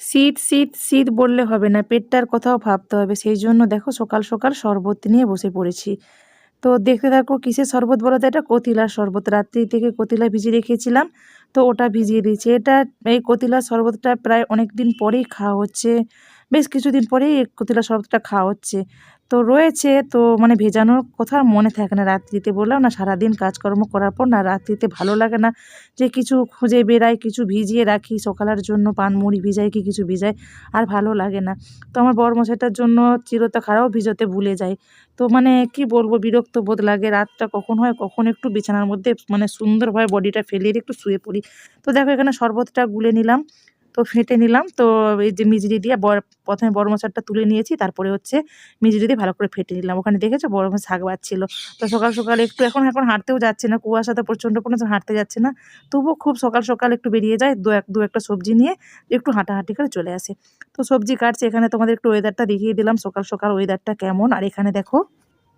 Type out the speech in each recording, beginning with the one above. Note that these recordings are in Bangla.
শীত শীত শীত বললে হবে না, পেটটার কথাও ভাবতে হবে। সেই জন্য দেখো সকাল সকাল শরবত নিয়ে বসে পড়েছি। তো দেখতে থাকো কিসের শরবত বলো তো, এটা কতিলার শরবত। রাত্রি থেকে কতিলা ভিজিয়ে রেখেছিলাম, তো ওটা ভিজিয়ে দিয়েছি। এটা এই কতিলার শরবতটা প্রায় অনেক দিন পরেই খাওয়া হচ্ছে। বেশ কিছুদিন পরেই কতিলা শরবতটা খাওয়া হচ্ছে। তো রয়েছে, তো মানে ভেজানোর কথা মনে থাকে না। রাত্রিতে বললাম না, সারাদিন কাজকর্ম করার পর না, রাত্রিতে ভালো লাগে না যে কিছু খুঁজে বেড়াই, কিছু ভিজিয়ে রাখি, সকালের জন্য পান, মুড়ি ভিজাই কি কিছু ভিজাই, আর ভালো লাগে না। তো আমার বরমশাইটার জন্য চিরতা খাড়াও ভিজোতে ভুলে যায়। তো মানে কি বলব, বিরক্ত বোধ লাগে, রাতটা কখন হয়, কখন একটু বিছানার মধ্যে মানে সুন্দরভাবে বডিটা ফেলিয়ে একটু শুয়ে পড়ি। তো দেখো এখানে শরবতটা গুলে নিলাম। তো ফেটে নিলাম। তো এই যে মিজরি দিয়ে প্রথমে বড় মশারটা তুলে নিয়েছি, তারপরে হচ্ছে মিজরি দিয়ে ভালো করে ফেটে নিলাম। ওখানে দেখেছ বড় মাছ শাক বাচ্ছিল। তো সকাল সকাল একটু, এখন এখন হাঁটতেও যাচ্ছে না। কুয়াশাতে প্রচণ্ড পরিমাণে হাঁটতে যাচ্ছে না। তবুও খুব সকাল সকাল একটু বেরিয়ে যায়, দু এক, দু একটা সবজি নিয়ে একটু হাঁটাহাঁটি করে চলে আসে। তো সবজি কাটছে, এখানে তোমাদের একটু ওয়েদারটা দেখিয়ে দিলাম। সকাল সকাল ওয়েদারটা কেমন? আর এখানে দেখো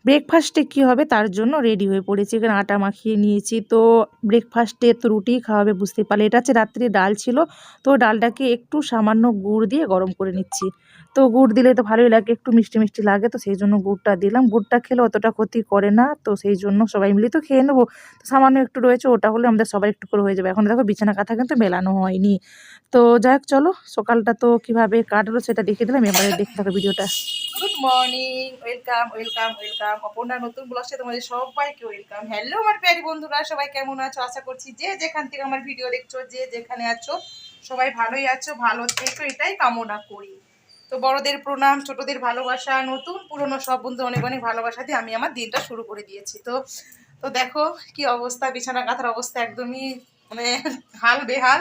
ব্রেকফাস্টে কী হবে? তার জন্য রেডি হয়ে পড়েছি। এখানে আটা মাখিয়ে নিয়েছি। তো ব্রেকফাস্টে তো রুটিই খাওয়াবে বুঝতে পারলে। এটা হচ্ছে রাত্রি ডাল ছিল। তো ডালটাকে একটু সামান্য গুড় দিয়ে গরম করে নিচ্ছি। তো গুড় দিলে তো ভালোই লাগে, একটু মিষ্টি মিষ্টি লাগে। তো সেই জন্য গুড়টা দিলাম। গুড়টা খেলে অতটা ক্ষতি করে না। তো সেই জন্য সবাই মিলে তো খেয়ে নেব। তো সামান্য একটু রয়েছে, ওটা হলে আমাদের সবাই একটু করে হয়ে যাবে। এখন দেখো বিছানা কাঁথা কিন্তু মেলানো হয়নি। তো যাই হোক, চলো। সকালটা তো কীভাবে কাটলো সেটা দেখিয়ে দিলাম এবারে দেখতে হবে ভিডিওটা। Good morning welcome welcome welcome Aparna, নতুন ব্লগসে তোমাদের সবাইকে ওয়েলকাম হ্যালো আমার প্যারি বন্ধুরা, সবাই কেমন আছো? আশা করছি যে যেখান থেকে আমার ভিডিও দেখছ, যে যেখানে আছো, সবাই ভালোই আছো, ভালো থেকো, এটাই কামনা করি। তো বড়দের প্রণাম, ছোটদের ভালোবাসা, নতুন, পুরনো সব বন্ধু অনেক অনেক ভালোবাসা দিয়ে আমি আমার দিনটা শুরু করে দিয়েছি। তো তো দেখো কি অবস্থা, বিছানা কাঁথার অবস্থা একদমই মানে হাল বেহাল।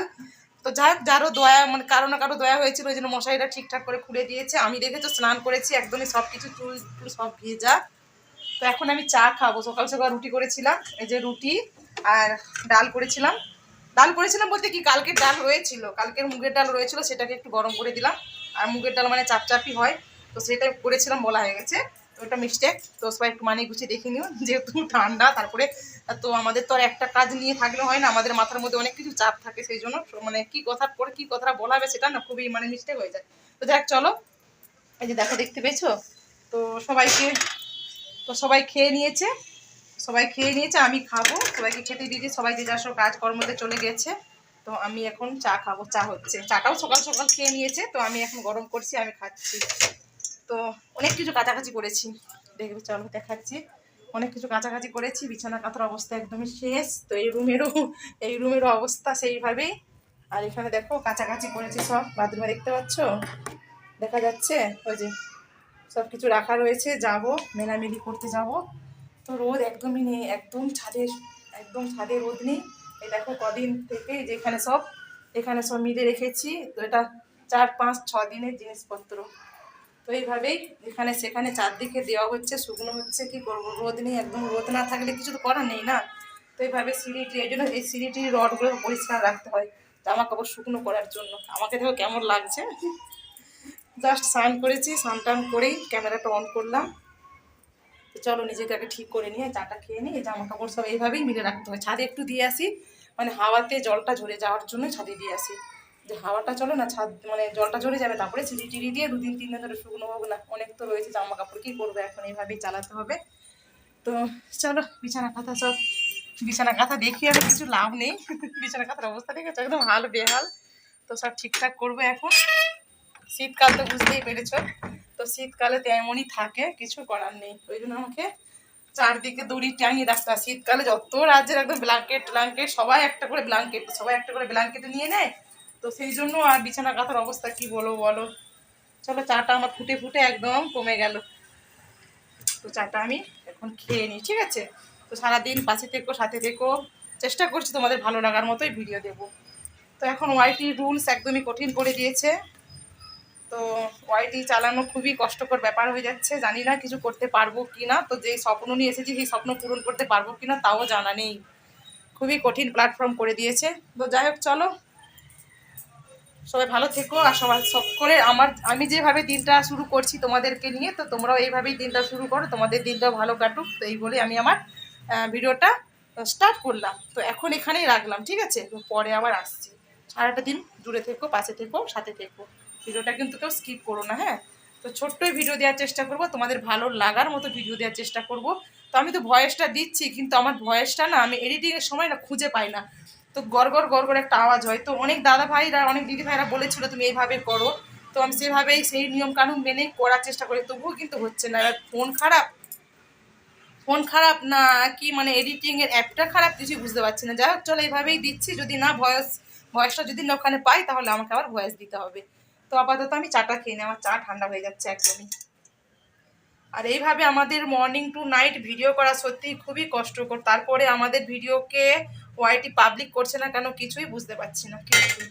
তো যাই হোক যারও দয়া মানে কারও না কারও দয়া হয়েছিল, ওই জন্য মশারিটা ঠিকঠাক করে খুলে দিয়েছে। আমি দেখেছ স্নান করেছি, একদমই সব কিছু চুল টুল সব ভেজা। তো এখন আমি চা খাব। সকাল সকাল রুটি করেছিলাম, এই যে রুটি আর ডাল করেছিলাম। ডাল করেছিলাম বলতে কি, কালকের ডাল রয়েছিল কালকের মুগের ডাল রয়েছিল, সেটাকে একটু গরম করে দিলাম। আর মুগের ডাল মানে চাপচাপি হয়, তো সেটা করেছিলাম বলা হয়ে গেছে। ওটা মিস্টেক তো সবাই একটু মানে গুছিয়ে দেখে নিও, যেহেতু ঠান্ডা, তারপরে তো আমাদের তো আর একটা কাজ নিয়ে থাকলে হয় না, আমাদের মাথার মধ্যে অনেক কিছু চাপ থাকে সেই জন্য মানে কি কথার পরে কি কথাটা বলা হবে সেটা না খুবই মানে মিস্টেক হয়ে যায়। তো যাক, চলো। এই যে দেখো, দেখতে পেয়েছ? তো সবাইকে, তো সবাই খেয়ে নিয়েছে, সবাই খেয়ে নিয়েছে, আমি খাব, সবাইকে খেতে দিয়েছি, সবাই যে যার সব কাজকর্মতে চলে গেছে, তো আমি এখন চা খাব, চা হচ্ছে। চাটাও সকাল সকাল খেয়ে নিয়েছে, তো আমি এখন গরম করছি, আমি খাচ্ছি। তো অনেক কিছু কাছাকাছি করেছি। দেখবে, চলো দেখাচ্ছি। অনেক কিছু কাছাকাছি করেছি, বিছানা কাঁথার অবস্থা একদমই শেষ। তো এই রুমেরও এই রুমেরও অবস্থা সেইভাবেই। আর এখানে দেখো, কাছাকাছি করেছি সব। বাথরুমে দেখতে পাচ্ছ? দেখা যাচ্ছে? ওই যে সব কিছু রাখা রয়েছে, যাব, মেলামেলি করতে যাব। তো রোদ একদমই নেই, একদম ছাদের একদম ছাদে রোদ নেই। এই দেখো, কদিন থেকে যেখানে সব, এখানে সব মিলে রেখেছি। তো এটা চার, পাঁচ, ছ দিনের জিনিসপত্র। তো এইভাবেই এখানে, সেখানে চারদিকে দেওয়া হচ্ছে, শুকনো হচ্ছে কি করব? রোদ নেই, একদম রোদ না থাকলে কিছু তো করার নেই না? তো এইভাবে সিঁড়িটি, এই জন্য এই সিঁড়িটির রডগুলো পরিষ্কার রাখতে হয়, জামা কাপড় শুকনো করার জন্য। আমাকে দেখো কেমন লাগছে। জাস্ট স্নান করেছি, স্নান টান করেই ক্যামেরাটা অন করলাম। তো চলো নিজেকে আগে ঠিক করে নিয়ে চাটা খেয়ে নিয়ে জামা কাপড় সব এইভাবেই মিলে রাখতে হয়। ছাদে একটু দিয়ে আসি মানে হাওয়াতে জলটা ঝরে যাওয়ার জন্য ছাদে দিয়ে আসি। যে হাওয়াটা চলো না, ছাদ মানে জলটা ঝরে যাবে, তারপরে চিড়ি টিড়ি দিয়ে দুদিন, তিন দিন ধরে শুকনো হবে না, অনেক তো রয়েছে জামা কাপড় কী করব এখন এইভাবেই চালাতে হবে। তো চলো, বিছানা কাঁথা সব, বিছানা কাঁথা দেখি আর কিছু লাভ নেই। বিছানা কাঁথার অবস্থা দেখেছ? একদম হাল বেহাল। তো সব ঠিকঠাক করব এখন। শীতকাল তো বুঝতেই পেরেছ। তো শীতকালে তো এমনই থাকে, কিছু করার নেই। ওই জন্য আমাকে চারদিকে দড়ি টাঙিয়ে রাখতে হয়। শীতকালে যত রাজ্যের একদম ব্ল্যাঙ্কেট ব্ল্যাঙ্কেট সবাই একটা করে ব্ল্যাঙ্কেট সবাই একটা করে ব্ল্যাঙ্কেটে নিয়ে নেয়। তো সেই জন্য আর বিছানা কাঁথার অবস্থা কি বলো বলো। চলো চাটা আমার ফুটে ফুটে একদম কমে গেল। তো চাটা আমি এখন খেয়ে নিই, ঠিক আছে? তো সারাদিন পাশে থেকো, সাথে থেকো। চেষ্টা করছি তোমাদের ভালো লাগার মতোই ভিডিও দেবো। তো এখন ওয়াইটি রুলস একদমই কঠিন করে দিয়েছে। তো ওয়াইটি চালানো খুবই কষ্টকর ব্যাপার হয়ে যাচ্ছে। জানি না কিছু করতে পারব কি না। তো যেই স্বপ্ন নিয়ে এসেছি, সেই স্বপ্ন পূরণ করতে পারব কি না, তাও জানা নেই। খুবই কঠিন প্ল্যাটফর্ম করে দিয়েছে। তো যাই হোক, চলো। সবাই ভালো থেকো আর সবাই সব করে আমার, আমি যেভাবে দিনটা শুরু করছি তোমাদেরকে নিয়ে, তো তোমরাও এইভাবেই দিনটা শুরু করো, তোমাদের দিনটাও ভালো কাটুক, তো এই বলে আমি আমার ভিডিওটা স্টার্ট করলাম। তো এখন এখানেই রাখলাম, ঠিক আছে? পরে আবার আসছি। সারাটা দিন দূরে থেকো, পাশে থেকো, সাথে থেকো। ভিডিওটা কিন্তু কেউ স্কিপ করো না হ্যাঁ? তো ছোট্টই ভিডিও দেওয়ার চেষ্টা করব, তোমাদের ভালো লাগার মতো ভিডিও দেওয়ার চেষ্টা করব। তো আমি তো ভয়েসটা দিচ্ছি, কিন্তু আমার ভয়েসটা না, আমি এডিটিংয়ের সময় না খুঁজে পাই না। তো গড়গড় গড়গড় একটা আওয়াজ হয়। তো অনেক দাদা ভাইরা, অনেক দিদি ভাইরা বলেছিল, তুমি এইভাবে করো। তো আমি সেভাবেই সেই নিয়ম কানুন মেনেই করার চেষ্টা করি। তবুও কিন্তু হচ্ছে না। এবার ফোন খারাপ। ফোন খারাপ না কি? মানে এডিটিংয়ের অ্যাপটা খারাপ, কিছুই বুঝতে পারছি না। যাই হোক, চলো এইভাবেই দিচ্ছি। যদি না ভয়েস ভয়েসটা যদি না ওখানে পাই, তাহলে আমাকে আবার ভয়েস দিতে হবে। তো আপাতত আমি চাটা খেয়ে নিই। আমার চা ঠান্ডা হয়ে যাচ্ছে একদমই। আর এইভাবে আমাদের মর্নিং টু নাইট ভিডিও করা সত্যিই খুবই কষ্টকর। তারপরে আমাদের ভিডিওকে ওয়াইটি পাবলিক করছে না কেন কিছুই বুঝতে পারছি না কিছুই।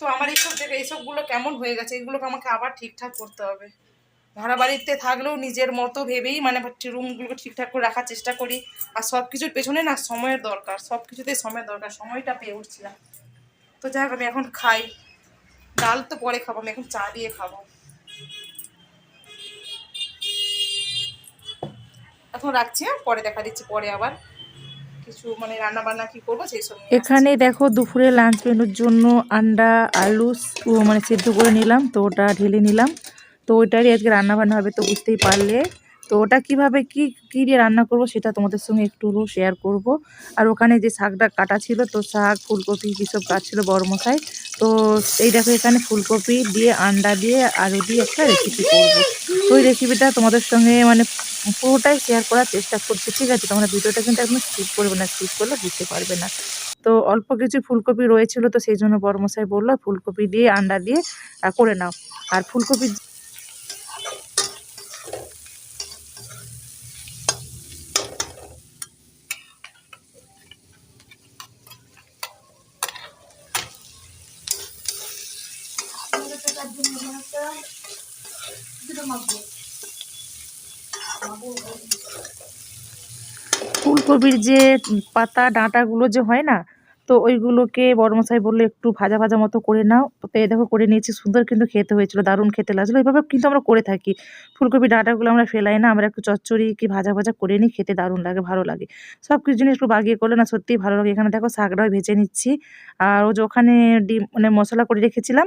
তো আমার এইসব জায়গায় এইসবগুলো কেমন হয়ে গেছে? এগুলোকে আমাকে আবার ঠিকঠাক করতে হবে। ভাড়া বাড়িতে থাকলেও নিজের মতো ভেবেই মানে রুমগুলোকে ঠিকঠাক করে রাখার চেষ্টা করি। আর সব কিছুর পেছনে না সময়ের দরকার সব কিছুতেই সময়ের দরকার, সময়টা পেয়ে উঠছিলাম তো যাই আমি এখন খাই। ডাল তো পরে খাব, আমি এখন চা দিয়ে খাব। এখন রাখছি হ্যাঁ? পরে দেখা দিচ্ছি, পরে আবার। কিছু মানে রান্না বান্না কি করব সেই সব এখানে দেখো দুপুরে লাঞ্চ মেনুর জন্য আন্ডা আলু মানে সিদ্ধ করে নিলাম তো ওটা ঢেলে নিলাম। তো ওইটারই আজকে রান্না বান্না হবে তো বুঝতেই পারলে। তো ওটা কীভাবে কি কী দিয়ে রান্না করব সেটা তোমাদের সঙ্গে একটু শেয়ার করব। আর ওখানে যে শাকটা কাটা ছিল তো শাক ফুলকপি কিসব কাজ ছিল বড় মশাই তো এই দেখো এখানে ফুলকপি দিয়ে আন্ডা দিয়ে আলু দিয়ে একটা রেসিপি করব। তো ওই রেসিপিটা তোমাদের সঙ্গে মানে পুরোটাই শেয়ার করার চেষ্টা করছি। ঠিক আছে, তোমরা ভিডিওটা কিন্তু একদম স্কিপ করবে না স্কিপ করলে বুঝতে পারবে না। তো অল্প কিছু ফুলকপি রয়েছিল, তো সেই জন্য বড়মশাই বলল, ফুলকপি দিয়ে, আন্ডা দিয়ে করে নাও। আর ফুলকপি ফুলকপির যে পাতা, ডাঁটাগুলো যে হয় না, তো ওইগুলোকে বড়মশাই বলল একটু ভাজা ভাজা মতো করে নাও। তো এই দেখো করে নিয়েছি, সুন্দর কিন্তু খেতে হয়েছিল, দারুণ খেতে লাগছিল। এইভাবে কিন্তু আমরা করে থাকি। ফুলকপি, ডাঁটাগুলো আমরা ফেলাই না, আমরা একটু চচ্চড়ি কি ভাজা ভাজা করে নিই, খেতে দারুণ লাগে, ভালো লাগে। সব কিছু জিনিস একটু বাগিয়ে করলে না সত্যিই ভালো লাগে। এখানে দেখো শাকটাও ভেজে নিচ্ছি। আর ও যে ওখানে ডিম মানে মশলা করে রেখেছিলাম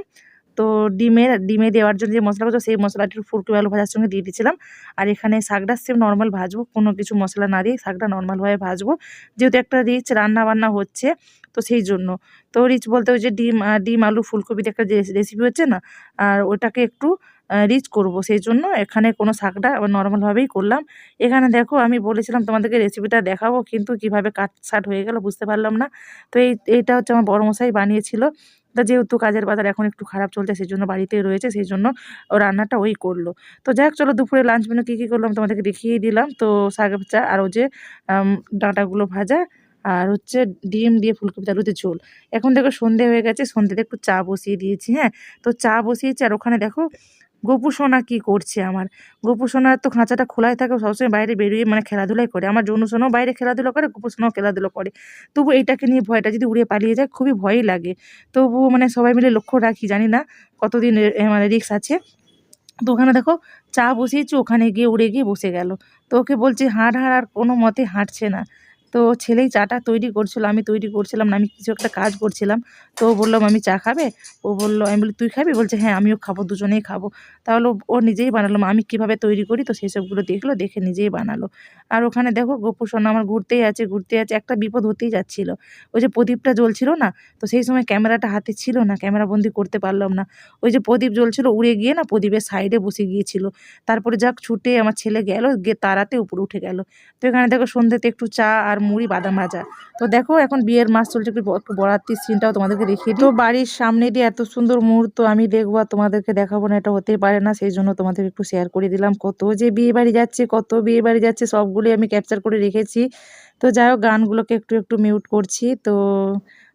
তো ডিমের ডিমে দেওয়ার জন্য যে মশলা করছ সেই মশলাটা একটু ফুলকপি আলু ভাজার সঙ্গে দিয়ে দিয়েছিলাম। আর এখানে শাকটা সেম নর্মাল ভাজবো, কোনো কিছু মশলা না দিয়ে শাকটা নর্মালভাবে ভাজবো। যেহেতু একটা রিচ রান্না বান্না হচ্ছে, তো সেই জন্য। তো রিচ বলতে ওই যে ডিম ডিম, আলু, ফুলকপির একটা রেসিপি হচ্ছে না, আর ওটাকে একটু রিচ করব। সেই জন্য এখানে কোনো শাকটা নর্মালভাবেই করলাম। এখানে দেখো আমি বলেছিলাম তোমাদেরকে রেসিপিটা দেখাবো, কিন্তু কীভাবে কাট সাট হয়ে গেল বুঝতে পারলাম না। তো এই, এইটা হচ্ছে আমার বড় মশাই বানিয়েছিল। তা যেহেতু কাজের বাজার এখন একটু খারাপ চলছে সেই জন্য বাড়িতেই রয়েছে সেই জন্য ও রান্নাটা ওই করল। তো যাই হোক, চলো দুপুরে লাঞ্চ মেনু কী কী করলাম তোমাদেরকে দেখিয়ে দিলাম। তো শাক চা আর ও যে ডাঁটাগুলো ভাজা আর হচ্ছে ডিম দিয়ে ফুলকপি আলুতে ঝোল। এখন দেখো সন্ধে হয়ে গেছে সন্ধেতে একটু চা বসিয়ে দিয়েছি হ্যাঁ? তো চা বসিয়েছি আর ওখানে দেখো গোপু সোনা কী করছে আমার? গোপু সোনার তো খাঁচাটা খোলাই থাকে সবসময় বাইরে বেরিয়ে মানে খেলাধুলাই করে। আমার জনু সোনাও বাইরে খেলাধুলো করে, গোপু সোনাও খেলাধুলো করে। তবু এইটাকে নিয়ে ভয়টা যদি উড়ে পালিয়ে যায়, খুবই ভয়ই লাগে। তবু মানে সবাই মিলে লক্ষ্য রাখি, জানি না কতদিন মানে রিক্স আছে। তো ওখানে দেখো, চা বসিয়েছি, ওখানে গিয়ে উড়ে গিয়ে বসে গেল। তো ওকে বলছি হাঁট হাঁট আর কোনো মতে হাঁটছে না। তো ছেলেই চাটা তৈরি করছিল, আমি তৈরি করছিলাম না, আমি কিছু একটা কাজ করছিলাম। তো ও বলল আমি চা খাবে? ও বলল, আমি বলি তুই খাবি? বলছে হ্যাঁ আমিও খাব, দুজনেই খাব। তাহলে ও- নিজেই বানালো আমি কীভাবে তৈরি করি? তো সেই সবগুলো দেখল, দেখে নিজেই বানালো। আর ওখানে দেখো, গোপু আমার ঘুরতেই আছে ঘুরতেই আছে, একটা বিপদ হতেই যাচ্ছিল। ওই যে প্রদীপটা জ্বলছিল না, তো সেই সময় ক্যামেরাটা হাতে ছিল না ক্যামেরা বন্দি করতে পারলাম না। ওই যে প্রদীপ জ্বলছিল, উড়ে গিয়ে না প্রদীপের সাইডে বসে গিয়েছিল। তারপরে যাক, ছুটে আমার ছেলে গেল, গিয়ে তারাতে উপরে উঠে গেল। তো এখানে দেখো সন্ধ্যেতে একটু চা আর মুড়ি বাদাম ভাজা। তো দেখো এখন বিয়ের মাস চলছে, একটু একটু বরাত্রির সিনটাও তোমাদেরকে দেখিয়ে তো বাড়ির সামনে দিয়ে এত সুন্দর মুহূর্ত আমি দেখব আর তোমাদেরকে দেখাবো না, এটা হতেই পারে না। সেই জন্য তোমাদেরকে একটু শেয়ার করে দিলাম কত যে বিয়ে বাড়ি যাচ্ছে, কত বিয়ে বাড়ি যাচ্ছে সবগুলি আমি ক্যাপচার করে রেখেছি। তো যাই হোক, গানগুলোকে একটু একটু মিউট করছি। তো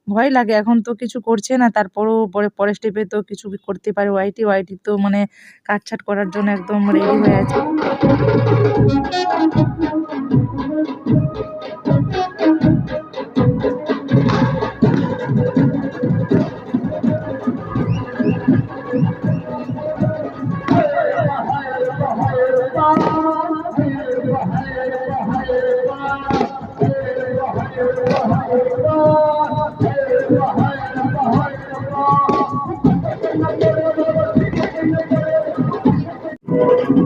ভয় লাগে, এখন তো কিছু করছে না, তারপরেও পরে, পরের স্টেপে তো কিছু করতে পারে ওয়াইটি ওয়াইটি তো মানে কাটছাট করার জন্য একদম রেডি হয়ে আছে।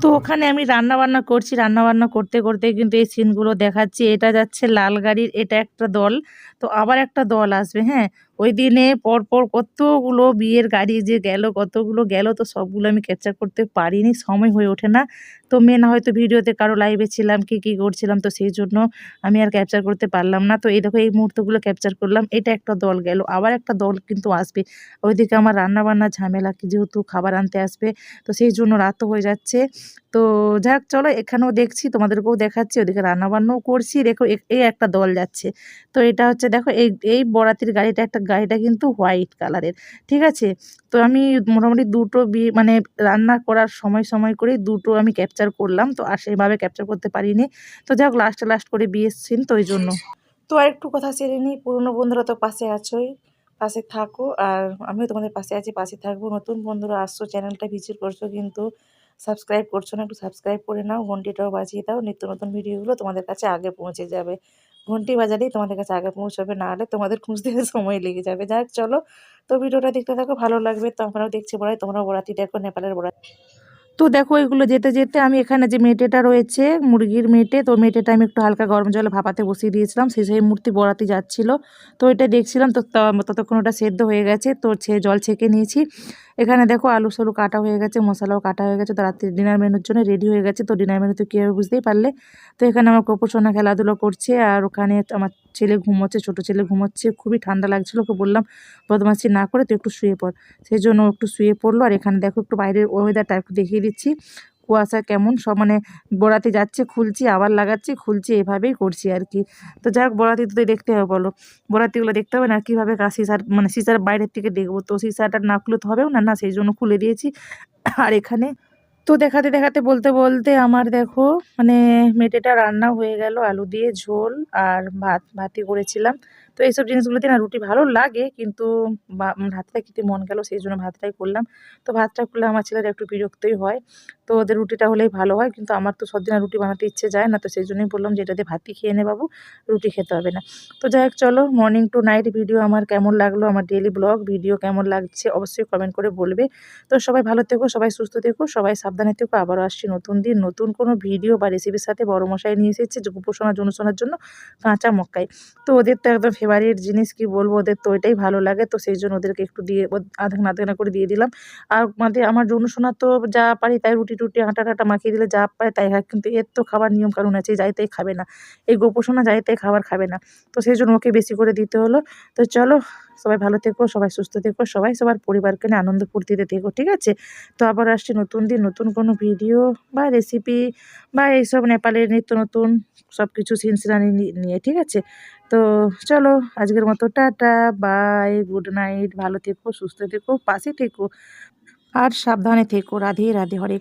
তো ওখানে আমি রান্না বান্না করছি রান্না বান্না করতে করতে কিন্তু এই সিনগুলো দেখাচ্ছি। এটা যাচ্ছে লাল গাড়ির, এটা একটা দল। তো আবার একটা দল আসবে হ্যাঁ? ওই দিনে পরপর কতগুলো বিয়ের গাড়ি যে গেল, কতগুলো গেল, তো সবগুলো আমি ক্যাপচার করতে পারিনি, সময় হয়ে ওঠে না। তো মেন হয়তো ভিডিওতে কারও লাইভে ছিলাম, কি কি করছিলাম, তো সেই জন্য আমি আর ক্যাপচার করতে পারলাম না। তো এই দেখো, এই মুহূর্তগুলো ক্যাপচার করলাম, এটা একটা দল গেল, আবার একটা দল কিন্তু আসবে। ওইদিকে আমার রান্না বান্না ঝামেলা যেহেতু খাবার আনতে আসবে, তো সেই জন্য রাতও হয়ে যাচ্ছে। তো যাক, চলো এখানেও দেখছি, তোমাদেরকেও দেখাচ্ছি, ওদিকে রান্নাবান্নাও করছি, দেখো এই একটা দল যাচ্ছে। তো এটা হচ্ছে, দেখো, এই এই বরাতির গাড়িটা একটা গাড়িটা কিন্তু হোয়াইট কালারের, ঠিক আছে? তো আমি মোটামুটি দুটো বিয়ে মানে রান্না করার সময় সময় করে দুটো আমি ক্যাপচার করলাম, তো আর সেইভাবে ক্যাপচার করতে পারিনি। তো যাক লাস্টে লাস্ট করে বিয়ে সিন তো ওই জন্য। তো আর একটু কথা সেরে নিই, পুরনো বন্ধুরা তো পাশে আছোই, পাশে থাকো, আর আমিও তোমাদের পাশে আছি, পাশে থাকব। নতুন বন্ধুরা আসছো, চ্যানেলটা ভিজিট করছ কিন্তু সাবস্ক্রাইব করছ না, একটু সাবস্ক্রাইব করে নাও, ঘন্টিটাও বাজিয়ে দাও, নিত্য নতুন ভিডিওগুলো তোমাদের কাছে আগে পৌঁছে যাবে। ঘন্টি বাজারেই তোমাদের কাছে আগে পৌঁছবে, না হলে তোমাদের খুঁজতে সময় লেগে যাবে। যাক, চলো। তো ভিডিওটা দেখতে থাকো, ভালো লাগবে। তো আমরাও দেখছি বড়াই, তোমরাও বড়াতি দেখো, নেপালের বড়া তো দেখো এগুলো যেতে যেতে আমি এখানে যে মেটেটা রয়েছে, মুরগির মেটে, তো মেটেটা আমি একটু হালকা গরম জলে ভাপাতে বসিয়ে দিয়েছিলাম। সেই সেই মূর্তি বড়াতে যাচ্ছিল। তো এটা দেখছিলাম, তো ততক্ষণ ওটা সেদ্ধ হয়ে গেছে, তো সে জল ছেঁকে নিয়েছি। এখানে দেখো আলু সালু কাটা হয়ে গেছে, মশলাও কাটা হয়ে গেছে, তো রাত্রি ডিনার মেনুর জন্য রেডি হয়ে গেছে। তো ডিনার মেনু তো কী হবে বুঝতেই পারলে? তো এখানে আমার কপুসোনা খেলাধুলো করছে, আর ওখানে আমার ছেলে ঘুমোচ্ছে, ছোটো ছেলে ঘুমোচ্ছে, খুবই ঠান্ডা লাগছিল, ওকে বললাম বদমাসি না করে তুই একটু শুয়ে পড়। সেই জন্য একটু শুয়ে পড়ল, আর এখানে দেখো একটু বাইরের ওয়েদারটা একটু দেখিয়ে দিচ্ছি। কুয়াশা কেমন, সব মানে বড়াতে যাচ্ছে, খুলছি, আবার লাগাচ্ছি, খুলছি, এভাবেই করছি আর কি। তো যাই হোক, বড়াতি তো দেখতে হবে, বলো। বড়াতিগুলো দেখতে হবে না, কীভাবে কা সিসার মানে সিসার বাইরের থেকে দেখব? তো সিসাটা না খুলে তো হবেও না না, সেই জন্য খুলে দিয়েছি। আর এখানে তো দেখাতে দেখাতে বলতে বলতে আমার দেখো মানে মেটেটা রান্না হয়ে গেল, আলু দিয়ে ঝোল আর ভাত, ভাতই করেছিলাম। তো এইসব জিনিসগুলোতে না রুটি ভালো লাগে, কিন্তু ভাতটা খেতে মন গেল, সেই জন্য ভাতটাই করলাম। তো ভাতটা করলে আমার ছেলের একটু বিরক্তই হয়। তো ওদের রুটিটা হলেই ভালো হয়, কিন্তু আমার তো সবদিন রুটি বানাতে ইচ্ছে যায় না, তো সেই জন্যই বললাম যে এটাতে ভাতই খেয়ে নে বাবু, রুটি খেতে হবে না। তো যাই হোক, চলো মর্নিং টু নাইট ভিডিও আমার কেমন লাগল, আমার ডেলি ব্লগ ভিডিও কেমন লাগছে অবশ্যই কমেন্ট করে বলবে। তো সবাই ভালো থেকো, সবাই সুস্থ থেকো, সবাই সাবধানে থেকো। আবারও আসছি নতুন দিন, নতুন কোনো ভিডিও বা রেসিপির সাথে বড় মশাই নিয়ে এসেছে উপাসনা জনশোনার জন্য কাঁচা মক্কাই। তো ওদের তো একদম জিনিস কি বলব? ওদের তো ওইটাই ভালো লাগে, তো সেই জন্য ওদেরকে একটু দিয়ে আধা আধা করে দিয়ে দিলাম। আর আমাদের আমার জনশোনা তো যা পারি তাই রুটি টুটি, আটা টাটা মাখিয়ে দিলে যা পারে তাই হয়। কিন্তু এর তো খাবার নিয়ম কারণ আছে, যাই তাই খাবে না। এই গোপোষণা যাই তাই খাবার খাবে না। তো সেই জন্য ওকে বেশি করে দিতে হলো। তো চলো, সবাই ভালো থেকো, সবাই সুস্থ থেকো, সবাই সবার পরিবারকে নিয়ে আনন্দ ফুর্তিতে থেকো, ঠিক আছে? তো আবার আসছি নতুন দিন, নতুন কোনো ভিডিও বা রেসিপি বা এইসব নেপালের নিত্য নতুন সব কিছু সিনসিনানি নিয়ে, ঠিক আছে? তো চলো, আজকের মতো টাটা বাই গুড নাইট ভালো থেকো, সুস্থ থেকো, পাশে থেকো, আর সাবধানে থেকো, রাধে রাধে, হরে